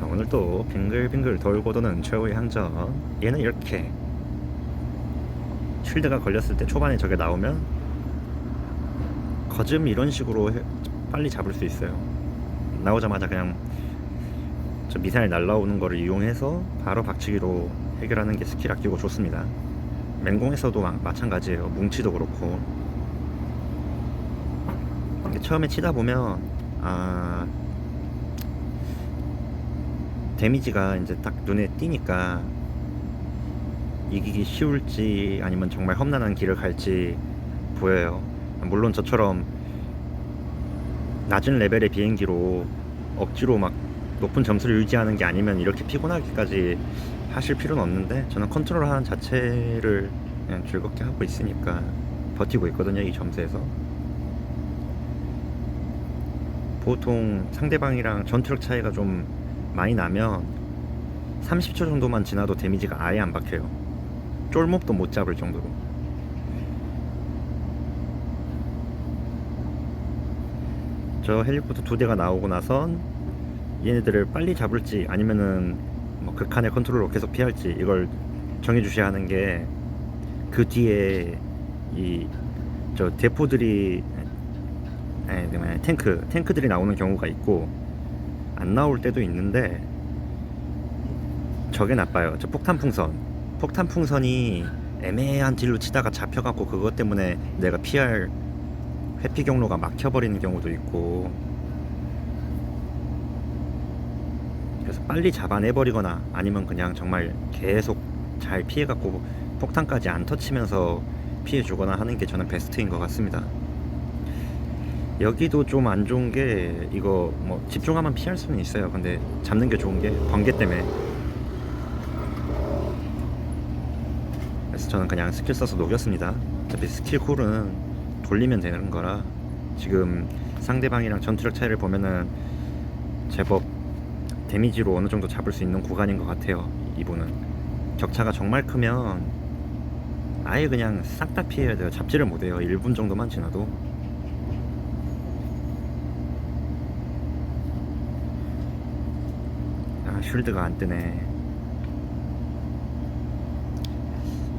자 오늘 또 빙글빙글 돌고 도는 최후의 항전 얘는 이렇게. 쉴드가 걸렸을 때 초반에 저게 나오면 거즘 이런 식으로 해- 빨리 잡을 수 있어요. 나오자마자 그냥 저 미사일 날라오는 거를 이용해서 바로 박치기로 해결하는 게 스킬 아끼고 좋습니다. 맹공에서도 마, 마찬가지예요. 뭉치도 그렇고. 처음에 치다 보면 아 데미지가 이제 딱 눈에 띄니까 이기기 쉬울지 아니면 정말 험난한 길을 갈지 보여요. 물론 저처럼 낮은 레벨의 비행기로 억지로 막 높은 점수를 유지하는 게 아니면 이렇게 피곤하기까지 하실 필요는 없는데 저는 컨트롤 하는 자체를 그냥 즐겁게 하고 있으니까 버티고 있거든요 이 점수에서 보통 상대방이랑 전투력 차이가 좀 많이 나면 30초 정도만 지나도 데미지가 아예 안 박혀요. 쫄목도 못 잡을 정도로. 저 헬리콥터 두 대가 나오고 나선 얘네들을 빨리 잡을지 아니면은 뭐 극한의 컨트롤로 계속 피할지 이걸 정해 주셔야 하는 게 그 뒤에 이 저 대포들이 아니, 탱크 탱크들이 나오는 경우가 있고 안 나올 때도 있는데 저게 나빠요. 저 폭탄 풍선. 폭탄 풍선이 애매한 딜로 치다가 잡혀갖고 그것 때문에 내가 피할 회피 경로가 막혀버리는 경우도 있고 그래서 빨리 잡아내버리거나 아니면 그냥 정말 계속 잘 피해갖고 폭탄까지 안 터치면서 피해주거나 하는 게 저는 베스트인 것 같습니다. 여기도 좀 안 좋은 게 이거 뭐 집중하면 피할 수는 있어요. 근데 잡는 게 좋은 게 번개 때문에. 그래서 저는 그냥 스킬 써서 녹였습니다. 어차피 스킬 쿨은 돌리면 되는 거라 지금 상대방이랑 전투력 차이를 보면은 제법 데미지로 어느 정도 잡을 수 있는 구간인 것 같아요. 이분은 격차가 정말 크면 아예 그냥 싹 다 피해야 돼요. 잡지를 못해요. 1분 정도만 지나도. 아 쉴드가 안 뜨네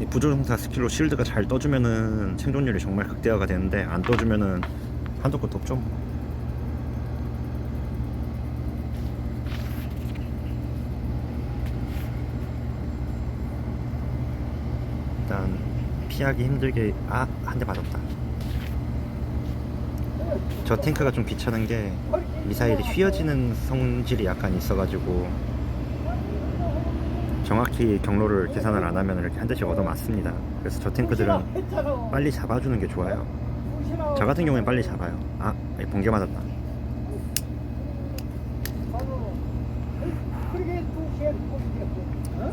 이 부조종사 스킬로 쉴드가 잘 떠주면은 생존율이 정말 극대화가 되는데 안 떠주면은 한도 끝도 없죠 뭐. 일단 피하기 힘들게 아 한 대 맞았다 저 탱크가 좀 귀찮은 게 미사일이 휘어지는 성질이 약간 있어가지고 정확히 경로를 계산을 안 하면 이렇게 한 대씩 얻어맞습니다. 그래서 저 탱크들은 빨리 잡아주는 게 좋아요. 저 같은 경우엔 빨리 잡아요. 아, 예, 번개 맞았다.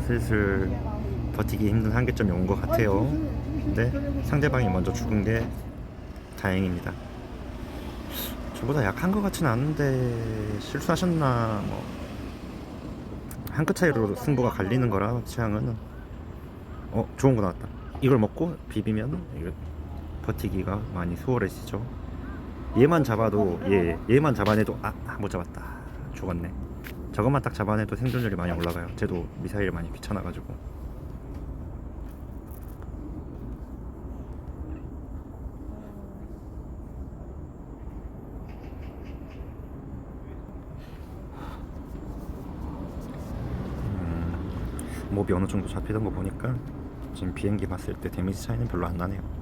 슬슬 버티기 힘든 한계점이 온 것 같아요. 근데 상대방이 먼저 죽은 게 다행입니다. 저보다 약한 것 같진 않은데 실수하셨나 뭐 한 끗 차이로 승부가 갈리는 거라 취향은. 어 좋은 거 나왔다. 이걸 먹고 비비면 버티기가 많이 수월해지죠. 얘만 잡아도 얘 얘만 잡아내도 아못 잡았다. 죽었네. 저것만 딱 잡아내도 생존율이 많이 올라가요. 쟤도 미사일이 많이 귀찮아가지고 몹이 어느 정도 잡히던 거 보니까 지금 비행기 봤을 때 데미지 차이는 별로 안 나네요.